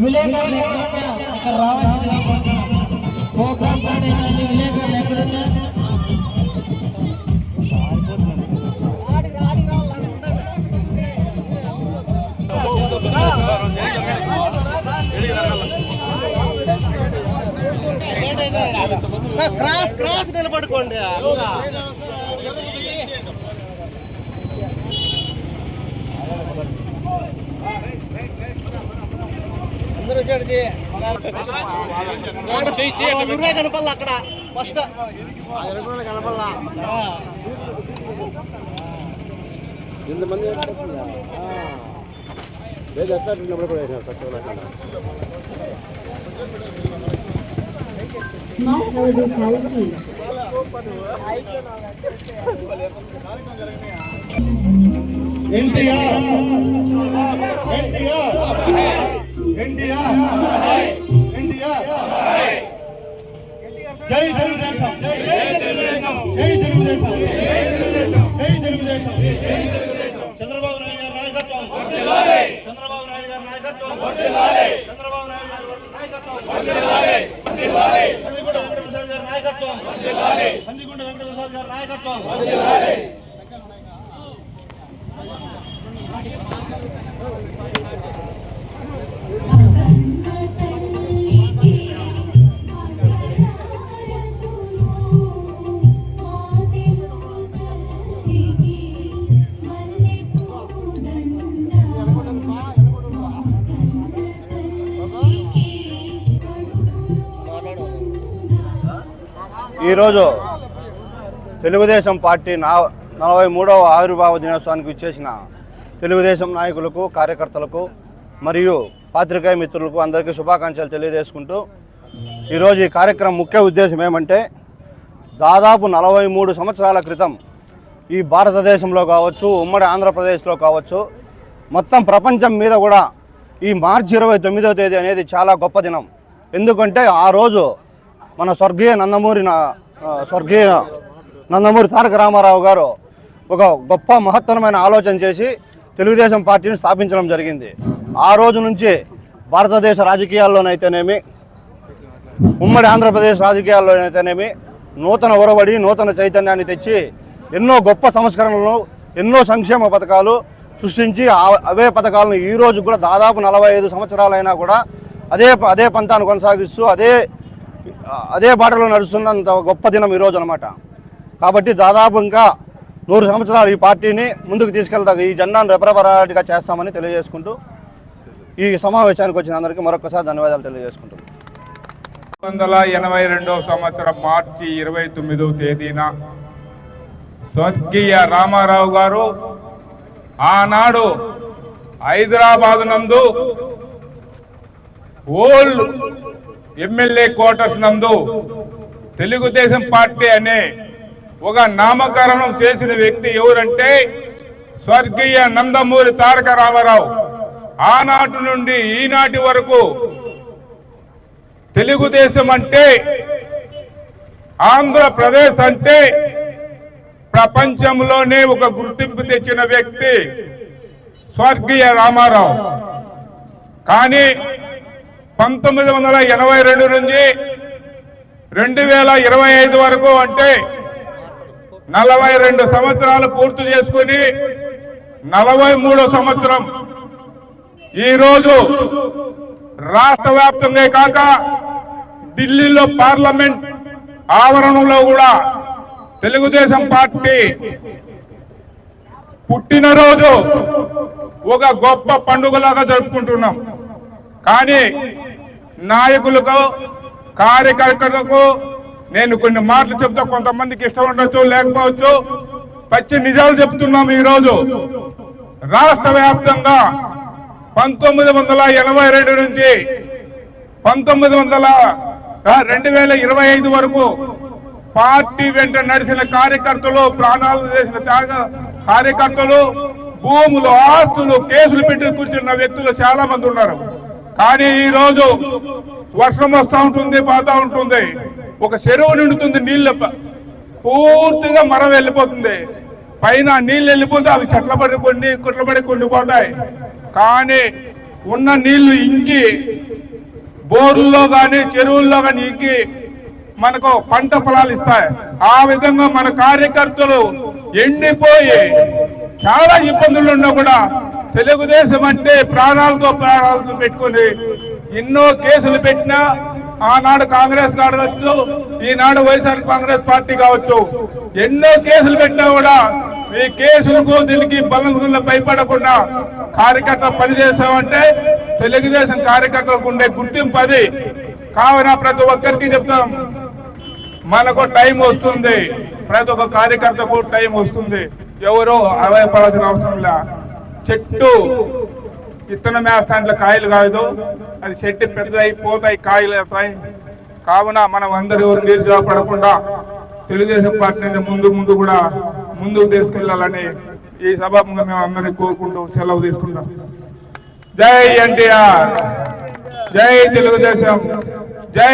విలేకరులు ఎక్కడున్నా ఇక్కడ ప్రోగ్రామ్ విలేకరులు ఎక్కడున్నా క్రాస్ క్రాస్ నిలబడుకోండి నువ్వే కనపల్లా అక్కడ ఫస్ట్ కనపల్లా ఇంతమంది లేదు ఎట్లా కూడా వేసినారు ఎన్టీఆర్. ఎన్టీఆర్ ఎన్టీఆర్. జై తెలుగుదేశం జై తెలుగుదేశం జై తెలుగుదేశం జై తెలుగుదేశం జై తెలుగుదేశం. జై తెలుగుదేశం చంద్రబాబు నాయుడు గారి నాయకత్వం చంద్రబాబు నాయుడు గారి నాయకత్వం చంద్రబాబు నాయుడు గారి నాయకత్వం వెంకటప్రసాద్ గారి నాయకత్వం వెంకటప్రసాద్ గారి నాయకత్వం. ఈరోజు తెలుగుదేశం పార్టీ నా నలభై మూడవ ఆవిర్భావ దినోత్సవానికి ఇచ్చేసిన తెలుగుదేశం నాయకులకు కార్యకర్తలకు మరియు పాత్రికేయ మిత్రులకు అందరికీ శుభాకాంక్షలు తెలియజేసుకుంటూ ఈరోజు ఈ కార్యక్రమం ముఖ్య ఉద్దేశం ఏమంటే దాదాపు నలభై మూడు సంవత్సరాల క్రితం ఈ భారతదేశంలో కావచ్చు ఉమ్మడి ఆంధ్రప్రదేశ్లో కావచ్చు మొత్తం ప్రపంచం మీద కూడా ఈ మార్చి ఇరవై తొమ్మిదవ తేదీ అనేది చాలా గొప్ప దినం. ఎందుకంటే ఆ రోజు మన స్వర్గీయ నందమూరి స్వర్గీయ నందమూరి తారక రామారావు గారు ఒక గొప్ప మహత్తరమైన ఆలోచన చేసి తెలుగుదేశం పార్టీని స్థాపించడం జరిగింది. ఆ రోజు నుంచి భారతదేశ రాజకీయాల్లోనైతేనేమి ఉమ్మడి ఆంధ్రప్రదేశ్ రాజకీయాల్లోనైతేనేమి నూతన ఒరవడి నూతన చైతన్యాన్ని తెచ్చి ఎన్నో గొప్ప సంస్కరణలు ఎన్నో సంక్షేమ పథకాలు సృష్టించి అవే పథకాలను ఈ రోజు కూడా దాదాపు నలభై ఐదు సంవత్సరాలైనా కూడా అదే అదే పంతాను కొనసాగిస్తూ అదే అదే బాటలో నడుస్తున్నంత గొప్ప దినం ఈరోజు అనమాట కాబట్టి దాదాపు ఇంకా నూరు సంవత్సరాలు ఈ పార్టీని ముందుకు తీసుకెళ్తా ఈ జెండాను రెపరపరాటిగా చేస్తామని తెలియజేసుకుంటూ ఈ సమావేశానికి వచ్చిన అందరికీ మరొకసారి ధన్యవాదాలు తెలియజేసుకుంటున్నాను వందల ఎనభై రెండవ సంవత్సరం మార్చి ఇరవై తొమ్మిదవ తేదీన స్వర్గీయ రామారావు గారు ఆనాడు హైదరాబాద్ నందు ఓల్డ్ ఎమ్మెల్యే క్వార్టర్స్ నందు తెలుగుదేశం పార్టీ అనే ఒక నామకరణం చేసిన వ్యక్తి ఎవరంటే స్వర్గీయ నందమూరి తారక రామారావు. ఆనాటి నుండి ఈనాటి వరకు తెలుగుదేశం అంటే ఆంధ్రప్రదేశ్ అంటే ప్రపంచంలోనే ఒక గుర్తింపు తెచ్చిన వ్యక్తి స్వర్గీయ రామారావు. కానీ పంతొమ్మిది వందల ఎనభై రెండు నుంచి రెండు వేల ఇరవై ఐదు వరకు అంటే నలభై రెండు సంవత్సరాలు పూర్తి చేసుకుని నలభై మూడో సంవత్సరం. ఈరోజు రాష్ట్ర వ్యాప్తంగా కాక ఢిల్లీలో పార్లమెంట్ ఆవరణంలో కూడా తెలుగుదేశం పార్టీ పుట్టినరోజు ఒక గొప్ప పండుగలాగా జరుపుకుంటున్నాం. కానీ నాయకులకు కార్యకర్తలకు నేను కొన్ని మాటలు చెప్తా. కొంతమందికి ఇష్టం ఉండొచ్చు లేకపోవచ్చు. పచ్చి నిజాలు చెప్తున్నాం ఈరోజు. రాష్ట్ర వ్యాప్తంగా పంతొమ్మిది వందల ఎనభై రెండు నుంచి పంతొమ్మిది వందల రెండు వేల ఇరవై ఐదు వరకు పార్టీ వెంట నడిచిన కార్యకర్తలు ప్రాణాలు చేసిన త్యాగ కార్యకర్తలు భూములు ఆస్తులు కేసులు పెట్టి కూర్చున్న వ్యక్తులు చాలా మంది ఉన్నారు. కానీ ఈ రోజు వర్షం వస్తూ ఉంటుంది పోతూ ఉంటుంది. ఒక చెరువు నిండుతుంది నీళ్ళు పూర్తిగా మరం వెళ్ళిపోతుంది. పైన నీళ్ళు వెళ్ళిపోతే అవి చెట్ల పడి కొన్ని కుట్ల పడి కొండిపోతాయి. కానీ ఉన్న నీళ్ళు ఇంకి బోర్లలో కానీ చెరువుల్లో కానీ ఇంకి మనకు పంట పొలాలు ఇస్తాయి. ఆ విధంగా మన కార్యకర్తలు ఎండిపోయి చాలా ఇబ్బందులు ఉన్నా కూడా తెలుగుదేశం అంటే ప్రాణాలతో ప్రాణాలతో పెట్టుకొని ఎన్నో కేసులు పెట్టినా ఆనాడు కాంగ్రెస్ కావచ్చు ఈనాడు వైఎస్ఆర్ కాంగ్రెస్ పార్టీ కావచ్చు ఎన్నో కేసులు పెట్టినా కూడా ఈ కేసులకు దీనికి బలంగా భయపడకుండా కార్యకర్త పనిచేస్తామంటే తెలుగుదేశం కార్యకర్తలకు ఉండే గుర్తింపు అది. కావున ప్రతి ఒక్కరికి చెప్తాం మనకు టైం వస్తుంది ప్రతి ఒక్క కార్యకర్తకు టైం వస్తుంది ఎవరో అవయపడాల్సిన అవసరం లేదు చెట్టు. విత్తనం వేస్తాంట్లో కాయలు కాదు. అది చెట్టు పెద్దదై పోతాయి కాయలు అవుతాయి. కావున మనం అందరూ ఎవరు పడకుండా తెలుగుదేశం పార్టీని ముందు ముందు కూడా ముందుకు తీసుకెళ్ళాలని ఈ సభాముఖంగా మేము అందరినీ కోరుకుంటూ సెలవు తీసుకుంటాం. జై ఎన్టీఆర్. జై తెలుగుదేశం. జై